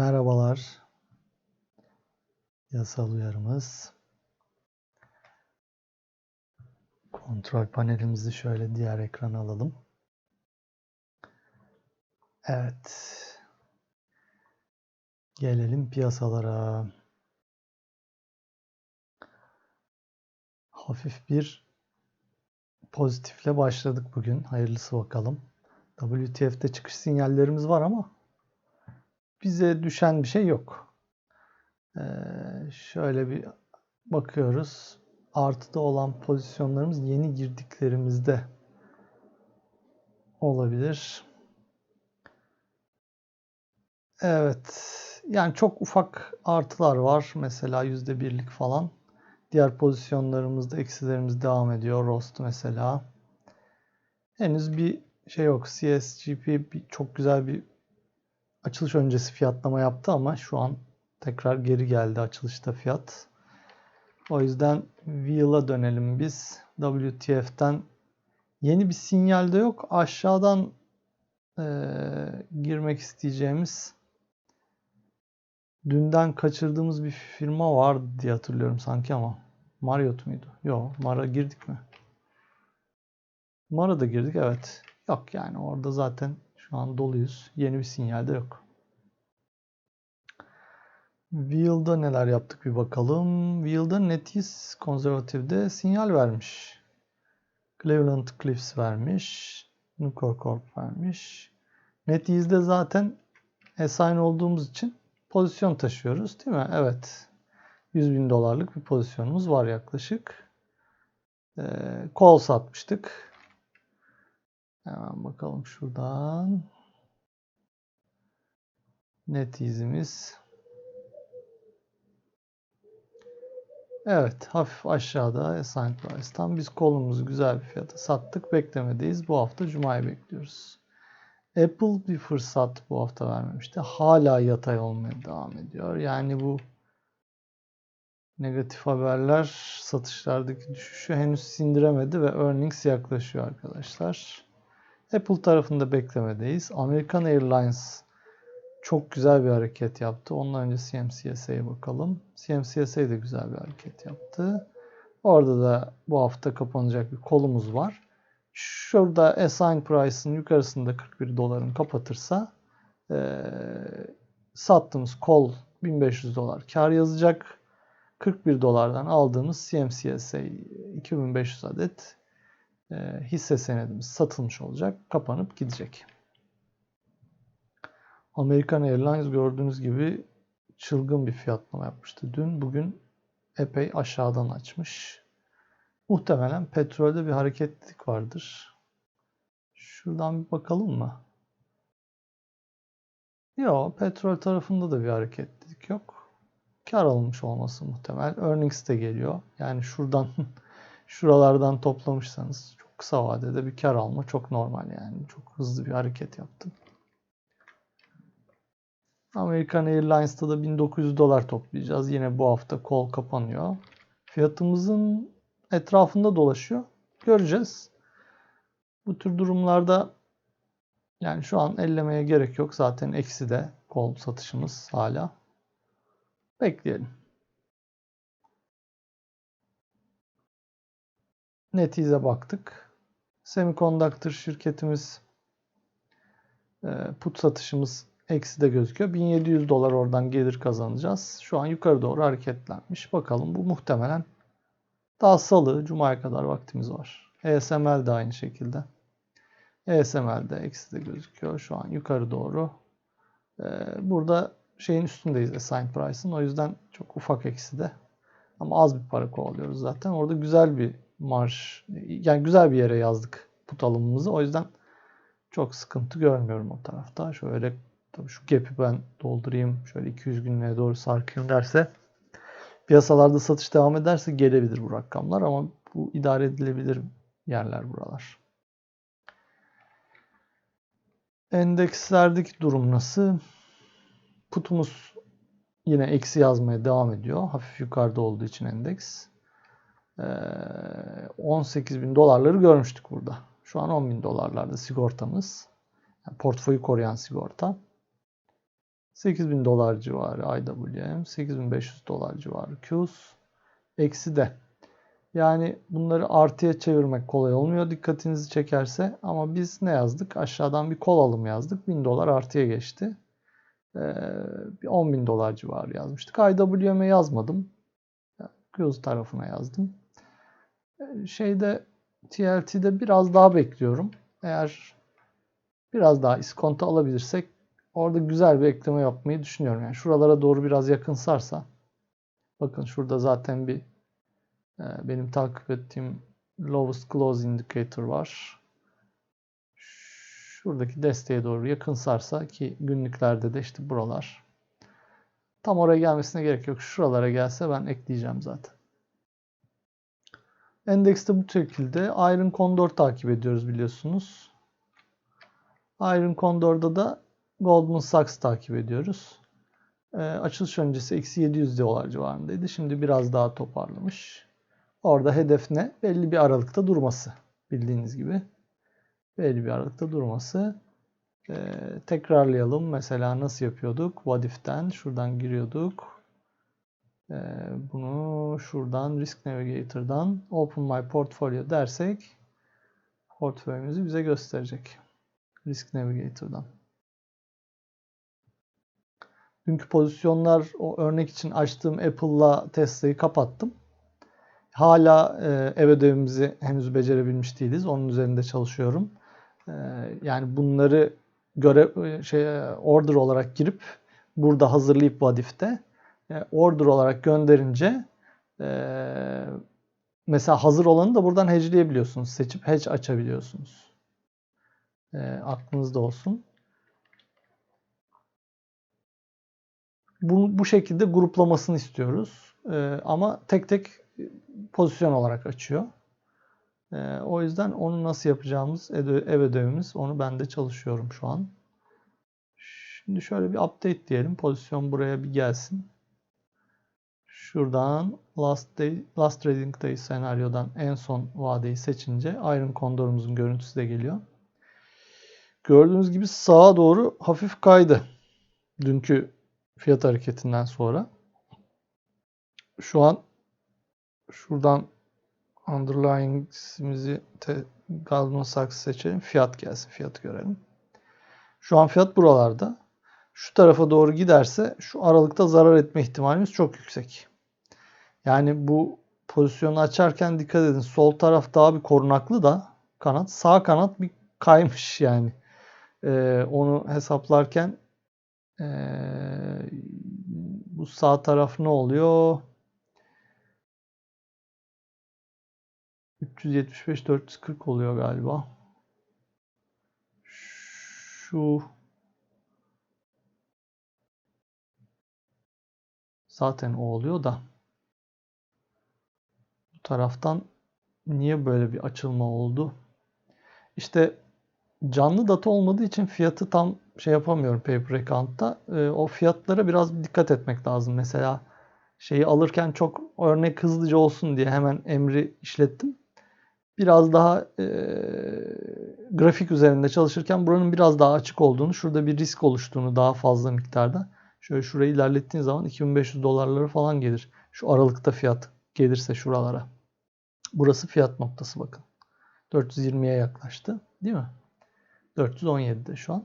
Merhabalar. Yasal uyarımız. Kontrol panelimizi şöyle diğer ekrana alalım. Evet. Gelelim piyasalara. Hafif bir pozitifle başladık bugün. Hayırlısı bakalım. WTF'de çıkış sinyallerimiz var ama bize düşen bir şey yok. Ee, şöyle bir bakıyoruz. Artıda olan pozisyonlarımız yeni girdiklerimizde olabilir. Evet. Yani çok ufak artılar var. Mesela %1'lik falan. Diğer pozisyonlarımızda eksilerimiz devam ediyor. Rost mesela. Henüz bir şey yok. CSGP bir, çok güzel bir açılış öncesi fiyatlama yaptı ama şu an tekrar geri geldi açılışta fiyat. O yüzden Wheel'a dönelim biz. WTF'den yeni bir sinyal de yok. Aşağıdan e, girmek isteyeceğimiz dünden kaçırdığımız bir firma vardı diye hatırlıyorum sanki ama Marriott muydu? Yok, Mara girdik mi? Mara'da girdik evet. Yok yani orada zaten şu an doluyuz. Yeni bir sinyal de yok. Wheel'da neler yaptık bir bakalım. Wheel'da Netis konservatifde sinyal vermiş. Cleveland Cliffs vermiş. Nucor Corp vermiş. Netis'de zaten assign olduğumuz için pozisyon taşıyoruz değil mi? Evet. 100 bin dolarlık bir pozisyonumuz var yaklaşık. Ee, call satmıştık. Hemen bakalım şuradan. Net izimiz. Evet hafif aşağıda Assign Price'tan biz kolumuzu güzel bir fiyata sattık. Beklemedeyiz. Bu hafta Cuma'yı bekliyoruz. Apple bir fırsat bu hafta vermemişti. Hala yatay olmaya devam ediyor. Yani bu negatif haberler satışlardaki düşüşü henüz sindiremedi ve earnings yaklaşıyor arkadaşlar. Apple tarafında beklemedeyiz. American Airlines çok güzel bir hareket yaptı. Ondan önce CMCSA'ya bakalım. CMCSA de güzel bir hareket yaptı. Orada da bu hafta kapanacak bir kolumuz var. Şurada assign price'ın yukarısında 41 doların kapatırsa e, sattığımız kol 1500 dolar kar yazacak. 41 dolardan aldığımız CMCSA 2500 adet hisse senedimiz satılmış olacak. Kapanıp gidecek. American Airlines gördüğünüz gibi çılgın bir fiyatlama yapmıştı. Dün bugün epey aşağıdan açmış. Muhtemelen petrolde bir hareketlilik vardır. Şuradan bir bakalım mı? Yok, petrol tarafında da bir hareketlilik yok. Kar alınmış olması muhtemel. Earnings de geliyor. Yani şuradan şuralardan toplamışsanız kısa vadede bir kar alma çok normal yani. Çok hızlı bir hareket yaptım. American Airlines'ta da 1900 dolar toplayacağız. Yine bu hafta kol kapanıyor. Fiyatımızın etrafında dolaşıyor. Göreceğiz. Bu tür durumlarda yani şu an ellemeye gerek yok. Zaten eksi de kol satışımız hala. Bekleyelim. Netize baktık. Semiconductor şirketimiz put satışımız eksi de gözüküyor. 1700 dolar oradan gelir kazanacağız. Şu an yukarı doğru hareketlenmiş. Bakalım bu muhtemelen daha salı, cumaya kadar vaktimiz var. ESML de aynı şekilde. ESML de eksi de gözüküyor. Şu an yukarı doğru. Ee, burada şeyin üstündeyiz assign price'ın. O yüzden çok ufak eksi de. Ama az bir para kovalıyoruz zaten. Orada güzel bir marş, yani güzel bir yere yazdık put alımımızı. O yüzden çok sıkıntı görmüyorum o tarafta. Şöyle tabii şu gap'i ben doldurayım. Şöyle 200 günlüğe doğru sarkayım derse piyasalarda satış devam ederse gelebilir bu rakamlar ama bu idare edilebilir yerler buralar. Endekslerdeki durum nasıl? Putumuz yine eksi yazmaya devam ediyor. Hafif yukarıda olduğu için endeks. 18 ee, bin dolarları görmüştük burada. Şu an 10 bin dolarlarda sigortamız. Yani portföyü koruyan sigorta. 8000 dolar civarı IWM, 8500 dolar civarı QS, eksi de. Yani bunları artıya çevirmek kolay olmuyor dikkatinizi çekerse ama biz ne yazdık? Aşağıdan bir kol alım yazdık. 1000 dolar artıya geçti. Ee, bir 10 bin dolar civarı yazmıştık. IWM'e yazmadım. QS tarafına yazdım. Ee, şeyde TLT'de biraz daha bekliyorum. Eğer biraz daha iskonto alabilirsek orada güzel bir ekleme yapmayı düşünüyorum. Yani şuralara doğru biraz yakın sarsa bakın şurada zaten bir e, benim takip ettiğim lowest close indicator var. Şuradaki desteğe doğru yakın sarsa ki günlüklerde de işte buralar. Tam oraya gelmesine gerek yok. Şuralara gelse ben ekleyeceğim zaten. Endekste bu şekilde Iron Condor takip ediyoruz biliyorsunuz. Iron Condor'da da Goldman Sachs takip ediyoruz. E, açılış öncesi eksi 700 dolar civarındaydı. Şimdi biraz daha toparlamış. Orada hedef ne? Belli bir aralıkta durması. Bildiğiniz gibi. Belli bir aralıkta durması. E, tekrarlayalım. Mesela nasıl yapıyorduk? What if'ten şuradan giriyorduk. E, bunu şuradan Risk Navigator'dan Open My Portfolio dersek portföyümüzü bize gösterecek. Risk Navigator'dan. Dünkü pozisyonlar o örnek için açtığım Apple'la Tesla'yı kapattım. Hala e, ev ödevimizi henüz becerebilmiş değiliz. Onun üzerinde çalışıyorum. E, yani bunları göre şey order olarak girip burada hazırlayıp Vadif'te e, order olarak gönderince e, mesela hazır olanı da buradan hedgeleyebiliyorsunuz. Seçip hedge açabiliyorsunuz. E, aklınızda olsun. Bu, bu şekilde gruplamasını istiyoruz. E, ama tek tek pozisyon olarak açıyor. E, o yüzden onu nasıl yapacağımız ev ödevimiz onu ben de çalışıyorum şu an. Şimdi şöyle bir update diyelim. Pozisyon buraya bir gelsin. Şuradan last day, last trading day senaryodan en son vadeyi seçince Iron Condor'umuzun görüntüsü de geliyor. Gördüğünüz gibi sağa doğru hafif kaydı. Dünkü fiyat hareketinden sonra. Şu an şuradan underlying'imizi Goldman Sachs seçelim. Fiyat gelsin. Fiyatı görelim. Şu an fiyat buralarda. Şu tarafa doğru giderse şu aralıkta zarar etme ihtimalimiz çok yüksek. Yani bu pozisyonu açarken dikkat edin. Sol taraf daha bir korunaklı da kanat. Sağ kanat bir kaymış yani. Ee, onu hesaplarken ee, bu sağ taraf ne oluyor? 375 440 oluyor galiba. Şu zaten o oluyor da taraftan niye böyle bir açılma oldu? İşte canlı data olmadığı için fiyatı tam şey yapamıyorum paper account'ta. E, o fiyatlara biraz dikkat etmek lazım. Mesela şeyi alırken çok örnek hızlıca olsun diye hemen emri işlettim. Biraz daha e, grafik üzerinde çalışırken buranın biraz daha açık olduğunu, şurada bir risk oluştuğunu daha fazla miktarda. Şöyle şurayı ilerlettiğin zaman 2500 dolarları falan gelir. Şu aralıkta fiyat gelirse şuralara. Burası fiyat noktası bakın. 420'ye yaklaştı. Değil mi? 417'de şu an.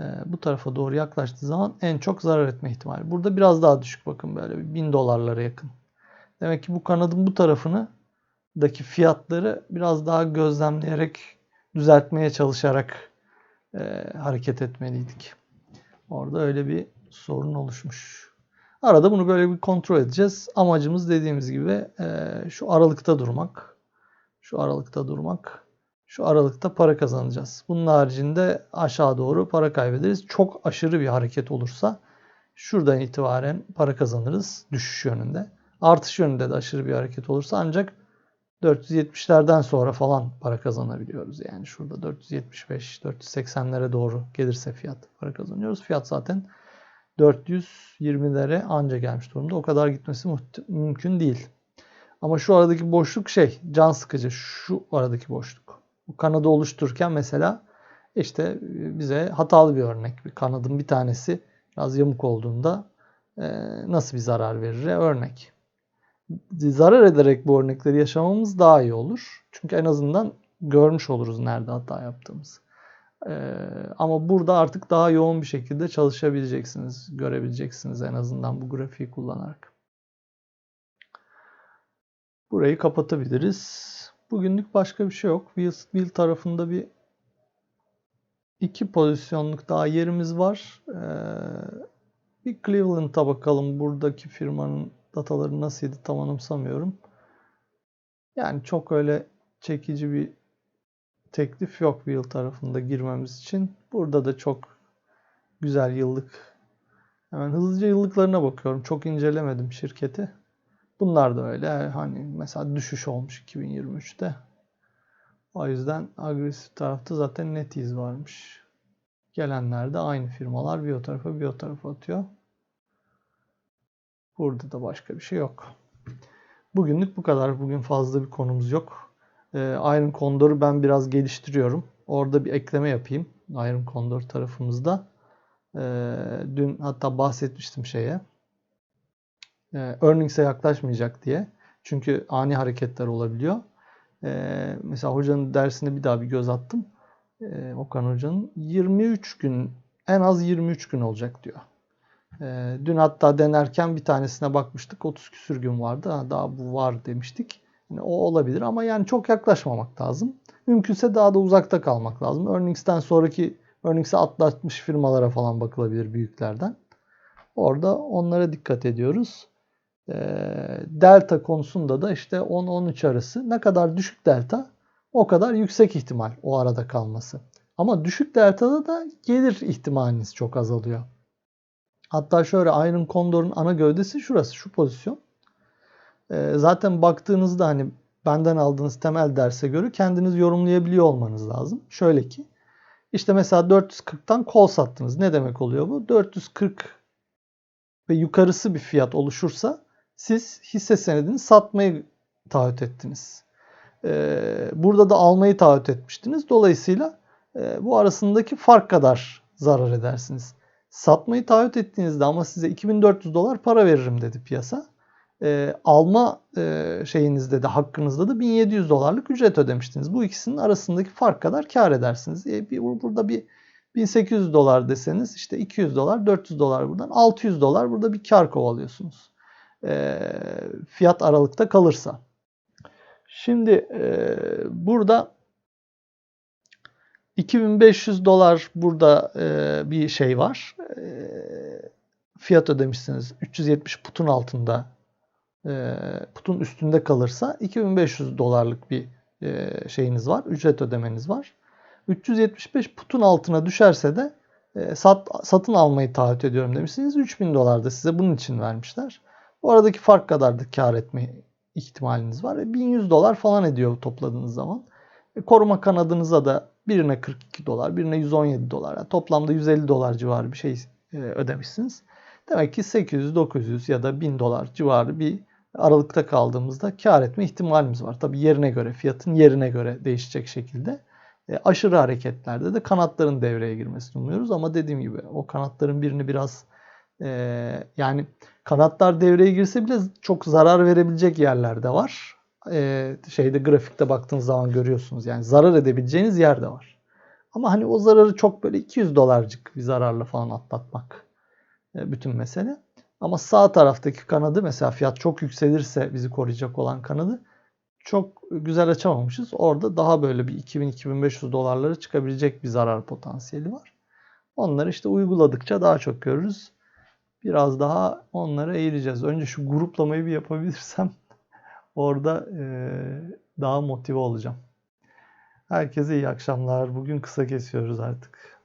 Ee, bu tarafa doğru yaklaştığı zaman en çok zarar etme ihtimali. Burada biraz daha düşük bakın böyle 1000 dolarlara yakın. Demek ki bu kanadın bu tarafını daki fiyatları biraz daha gözlemleyerek düzeltmeye çalışarak e, hareket etmeliydik. Orada öyle bir sorun oluşmuş. Arada bunu böyle bir kontrol edeceğiz. Amacımız dediğimiz gibi e, şu aralıkta durmak. Şu aralıkta durmak şu aralıkta para kazanacağız. Bunun haricinde aşağı doğru para kaybederiz. Çok aşırı bir hareket olursa şuradan itibaren para kazanırız düşüş yönünde. Artış yönünde de aşırı bir hareket olursa ancak 470'lerden sonra falan para kazanabiliyoruz. Yani şurada 475-480'lere doğru gelirse fiyat para kazanıyoruz. Fiyat zaten 420'lere anca gelmiş durumda. O kadar gitmesi mümkün değil. Ama şu aradaki boşluk şey can sıkıcı. Şu aradaki boşluk bu kanadı oluştururken mesela işte bize hatalı bir örnek. Bir kanadın bir tanesi biraz yamuk olduğunda e, nasıl bir zarar verir? Örnek. Zarar ederek bu örnekleri yaşamamız daha iyi olur. Çünkü en azından görmüş oluruz nerede hata yaptığımızı. Ee, ama burada artık daha yoğun bir şekilde çalışabileceksiniz, görebileceksiniz en azından bu grafiği kullanarak. Burayı kapatabiliriz. Bugünlük başka bir şey yok. Wheel, tarafında bir iki pozisyonluk daha yerimiz var. Ee, bir Cleveland'a bakalım. Buradaki firmanın dataları nasıldı tam anımsamıyorum. Yani çok öyle çekici bir teklif yok Wheel tarafında girmemiz için. Burada da çok güzel yıllık. Hemen hızlıca yıllıklarına bakıyorum. Çok incelemedim şirketi. Bunlar da öyle. Hani mesela düşüş olmuş 2023'te. O yüzden agresif tarafta zaten NetEase varmış. Gelenler de aynı firmalar bir o tarafa bir o tarafa atıyor. Burada da başka bir şey yok. Bugünlük bu kadar. Bugün fazla bir konumuz yok. Ee, Iron Condor'u ben biraz geliştiriyorum. Orada bir ekleme yapayım. Iron Condor tarafımızda. Ee, dün hatta bahsetmiştim şeye. Ee, earnings'e yaklaşmayacak diye. Çünkü ani hareketler olabiliyor. Mesela hocanın dersine bir daha bir göz attım. Okan hocanın 23 gün en az 23 gün olacak diyor. Dün hatta denerken bir tanesine bakmıştık. 30 küsür gün vardı. Ha, daha bu var demiştik. Yani o olabilir ama yani çok yaklaşmamak lazım. Mümkünse daha da uzakta kalmak lazım. Earnings'ten sonraki Earnings'e atlatmış firmalara falan bakılabilir büyüklerden. Orada onlara dikkat ediyoruz. Ee, delta konusunda da işte 10-13 arası ne kadar düşük delta o kadar yüksek ihtimal o arada kalması. Ama düşük deltada da gelir ihtimaliniz çok azalıyor. Hatta şöyle Iron Condor'un ana gövdesi şurası, şu pozisyon. Ee, zaten baktığınızda hani benden aldığınız temel derse göre kendiniz yorumlayabiliyor olmanız lazım. Şöyle ki işte mesela 440'tan kol sattınız. Ne demek oluyor bu? 440 ve yukarısı bir fiyat oluşursa siz hisse senedini satmayı taahhüt ettiniz. Ee, burada da almayı taahhüt etmiştiniz. Dolayısıyla e, bu arasındaki fark kadar zarar edersiniz. Satmayı taahhüt ettiğinizde ama size 2400 dolar para veririm dedi piyasa. E, alma e, şeyinizde de hakkınızda da 1700 dolarlık ücret ödemiştiniz. Bu ikisinin arasındaki fark kadar kar edersiniz. E, bir, burada bir 1800 dolar deseniz işte 200 dolar 400 dolar buradan 600 dolar burada bir kar kovalıyorsunuz. E, fiyat aralıkta kalırsa. Şimdi e, burada 2500 dolar burada e, bir şey var. E, fiyat ödemişsiniz. 370 putun altında putun üstünde kalırsa 2500 dolarlık bir e, şeyiniz var. Ücret ödemeniz var. 375 putun altına düşerse de e, sat, satın almayı taahhüt ediyorum demişsiniz. 3000 dolar da size bunun için vermişler. Bu aradaki fark kadar da kar etme ihtimaliniz var. E, 1100 dolar falan ediyor topladığınız zaman. E, koruma kanadınıza da birine 42 dolar, birine 117 dolar. Yani toplamda 150 dolar civarı bir şey e, ödemişsiniz. Demek ki 800, 900 ya da 1000 dolar civarı bir aralıkta kaldığımızda kar etme ihtimalimiz var. Tabi yerine göre, fiyatın yerine göre değişecek şekilde. E, aşırı hareketlerde de kanatların devreye girmesini umuyoruz. Ama dediğim gibi o kanatların birini biraz e, yani kanatlar devreye girse bile çok zarar verebilecek yerlerde var. E, şeyde grafikte baktığınız zaman görüyorsunuz. Yani zarar edebileceğiniz yerde var. Ama hani o zararı çok böyle 200 dolarcık bir zararla falan atlatmak e, bütün mesele. Ama sağ taraftaki kanadı mesela fiyat çok yükselirse bizi koruyacak olan kanadı çok güzel açamamışız. Orada daha böyle bir 2000-2500 dolarlara çıkabilecek bir zarar potansiyeli var. Onları işte uyguladıkça daha çok görürüz. Biraz daha onlara eğileceğiz. Önce şu gruplamayı bir yapabilirsem orada e, daha motive olacağım. Herkese iyi akşamlar. Bugün kısa kesiyoruz artık.